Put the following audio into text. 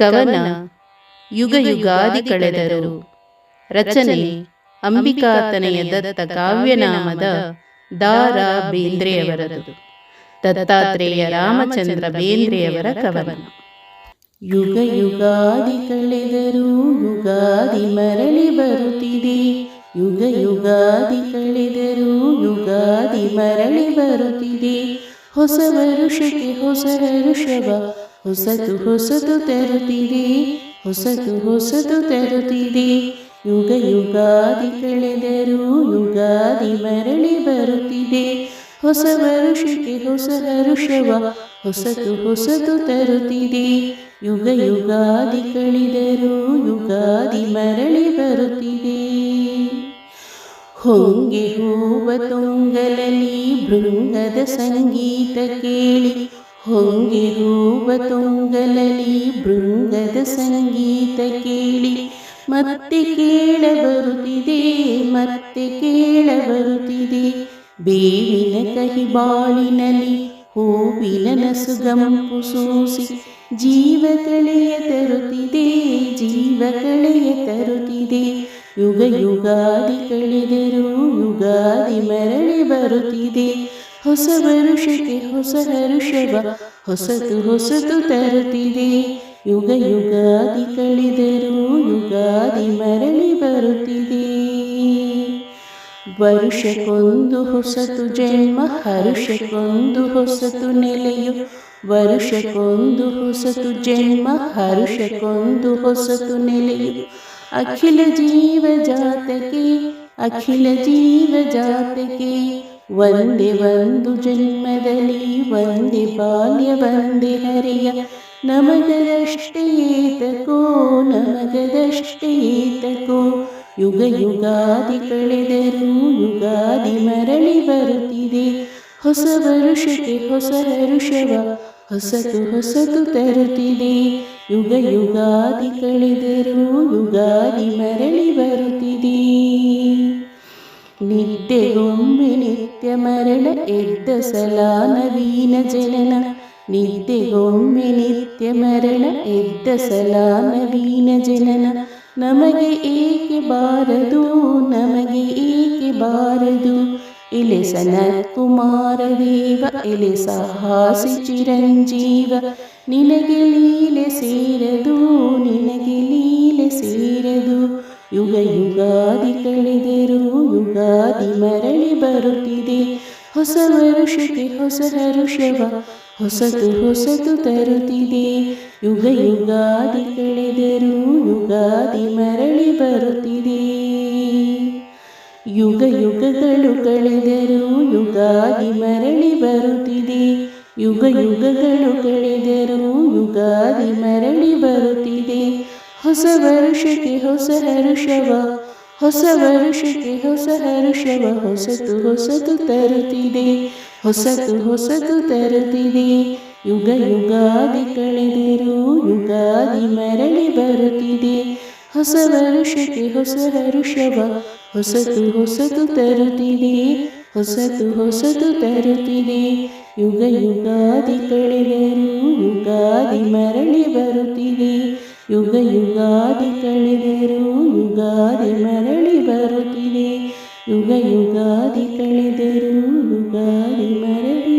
ಕವನ ಯುಗ ಯುಗಾದಿ ಕಳೆದರು. ರಚನೆ ಅಂಬಿಕಾತನೆಯ ದತ್ತ ಕಾವ್ಯನಾಮದ ದಾರ ಬೇಂದ್ರೆಯವರದು. ದತ್ತಾತ್ರೇಯ ರಾಮಚಂದ್ರ ಬೇಂದ್ರೆಯವರ ಕವನ. ಯುಗ ಯುಗಾದಿ ಕಳೆದರು ಯುಗಾದಿ ಮರಳಿ ಬರುತ್ತಿದೆ. ಯುಗ ಯುಗಾದಿ ಕಳೆದರು ಯುಗಾದಿ ಮರಳಿ ಬರುತ್ತಿದೆ. ಹೊಸ ವರುಷಕ್ಕೆ ಹೊಸ ಹರುಷವ ಹೊಸತು ಹೊಸತು ತರುತ್ತಿದೆ ಹೊಸತು ಹೊಸತು ತರುತ್ತಿದೆ ಯುಗ ಯುಗಾದಿ ಕಳೆದರೂ ಯುಗಾದಿ ಮರಳಿ ಬರುತ್ತಿದೆ. ಹೊಸ ವರುಷಕ್ಕೆ ಹೊಸ ಹರುಷವ ಹೊಸತು ಹೊಸತು ತರುತ್ತಿದೆ. ಯುಗ ಯುಗಾದಿ ಕಳೆದರೂ ಯುಗಾದಿ ಮರಳಿ ಬರುತ್ತಿದೆ. ಹೊಂಗೆ ಹೂವ ತುಂಗಲಲಿ, ಭೃಂಗದ ಸಂಗೀತ ಕೇಳಿ ಹೊಂಗೆ ಹೂವ ತುಂಗಲಲಿ ಭೃಂಗದ ಸಂಗೀತ ಕೇಳಿ ಮತ್ತೆ ಕೇಳ ಬರುತ್ತಿದೆ ಮತ್ತೆ ಕೇಳ ಬರುತ್ತಿದೆ ಬೇವಿನ ಕಹಿ ಬಾಳಿನಲ್ಲಿ ಹೂವಿನ ನಸುಗಂಪು ಸೂಸಿ ಜೀವ ಕಳೆಯ ತರುತ್ತಿದೆ ಜೀವ ಕಳೆಯ ತರುತ್ತಿದೆ ಯುಗ ಯುಗಾದಿ ಕಳೆದರೂ ಯುಗಾದಿ ಮರಳಿ ಬರುತ್ತಿದೆ ಹೊಸ ವರುಷಕ್ಕೆ ಹೊಸ ಹರುಷವ, ಹೊಸತು ಹೊಸತು ತರುತ್ತಿದೆ. ಯುಗ ಯುಗಾದಿ ಕಳೆದರೂ ಯುಗಾದಿ ಮರಳಿ ಬರುತ್ತಿದೆ. ವರುಷಕ್ಕೊಂದು ಹೊಸತು ಜನ್ಮ, ಹರುಷಕ್ಕೊಂದು ಹೊಸತು ನೆಲೆಯು, ವರುಷಕ್ಕೊಂದು ಹೊಸತು ಜನ್ಮ, ಹರುಷಕ್ಕೊಂದು ಹೊಸತು ನೆಲೆಯು. ಅಖಿಲ ಜೀವ ಜಾತಕ್ಕೆ ಅಖಿಲ ಜೀವ ಜಾತಕ್ಕೆ ಒಂದೇ ಒಂದು ಜನ್ಮದಲ್ಲಿ, ಒಂದೇ ಬಾಲ್ಯ, ಒಂದೇ ಹರಿಯ. ನಮಗದಷ್ಟೇತಕೋ ನಮಗದಷ್ಟೇತಕೋ ಯುಗ ಯುಗಾದಿ ಕಳೆದರೂ ಯುಗಾದಿ ಮರಳಿ ಬರುತ್ತಿದೆ. ಹೊಸ ವರುಷಕ್ಕೆ ಹೊಸ ಹರುಷವ ಹೊಸತು ಹೊಸತು ತರುತ್ತಿದೆ. ಯುಗ ಯುಗಾದಿ ಕಳೆದರೂ ಯುಗಾದಿ ಮರಳಿ ಮರಣ ಎದ್ದ ಸಲ ನವೀನ ಜನನ ನಿದ್ದೆಗೊಮ್ಮೆ ನಿತ್ಯ ಮರಣ ಎದ್ದ ಸಲ ನವೀನ ಜನನ ನಮಗೆ ಏಕೆ ಬಾರದು ನಮಗೆ ಏಕೆ ಬಾರದು ಇಲೆ ಸನತ್ ಕುಮಾರ ದೇವ ಇಲೆ ಸಾಹಸಿ ಚಿರಂಜೀವ ನಿನಗೆ ಲೀಲೆ ಸೇರದು ನಿನಗೆ ಲೀಲೆ ಸೇರದು ಯುಗ ಯುಗಾದಿ ಕಳೆದರೂ ಯುಗಾದಿ ಮರಳಿ ಬರುತ್ತಿದೆ ಹೊಸ ವರುಷಕ್ಕೆ ಹೊಸ ಹರುಷವ ಹೊಸತು ಹೊಸತು ತರುತ್ತಿದೆ. ಯುಗ ಯುಗಾದಿ ಕಳೆದರೂ ಯುಗಾದಿ ಮರಳಿ ಬರುತ್ತಿದೆ. ಯುಗ ಯುಗಗಳು ಕಳೆದರೂ ಯುಗಾದಿ ಮರಳಿ ಬರುತ್ತಿದೆ. ಯುಗ ಯುಗಗಳು ಕಳೆದರೂ ಯುಗಾದಿ ಮರಳಿ ಬರುತ್ತಿದೆ. ಹೊಸ ವರುಷಕ್ಕೆ ಹೊಸ ಹರುಷವ ಹೊಸ ವರುಷಕ್ಕೆ ಹೊಸ ಹರುಷವ ಹೊಸತು ಹೊಸತು ತರುತ್ತಿದೆ ಹೊಸತು ಹೊಸತು ತರುತ್ತಿದೆ ಯುಗ ಯುಗಾದಿ ಕಳೆದರೂ ಯುಗಾದಿ ಮರಳಿ ಬರುತ್ತಿದೆ ಹೊಸ ವರುಷಕ್ಕೆ ಹೊಸ ಹರುಷವ ಹೊಸತು ಹೊಸತು ತರುತ್ತಿದೆ ಹೊಸತು ಹೊಸತು ತರುತ್ತಿದೆ ಯುಗ ಯುಗಾದಿ ಕಳೆದರೂ ಯುಗಾದಿ ಮರಳಿ ಬರುತ್ತಿದೆ ಯುಗ ಯುಗಾದಿ ಕಳೆದರೂ ಯುಗಾದಿ ಮರಳಿ ಬರುತ್ತಿದೆ ಯುಗ ಯುಗಾದಿ ಕಳೆದರೂ ಯುಗಾದಿ ಮರಳಿ ಬರುತ್ತಿದೆ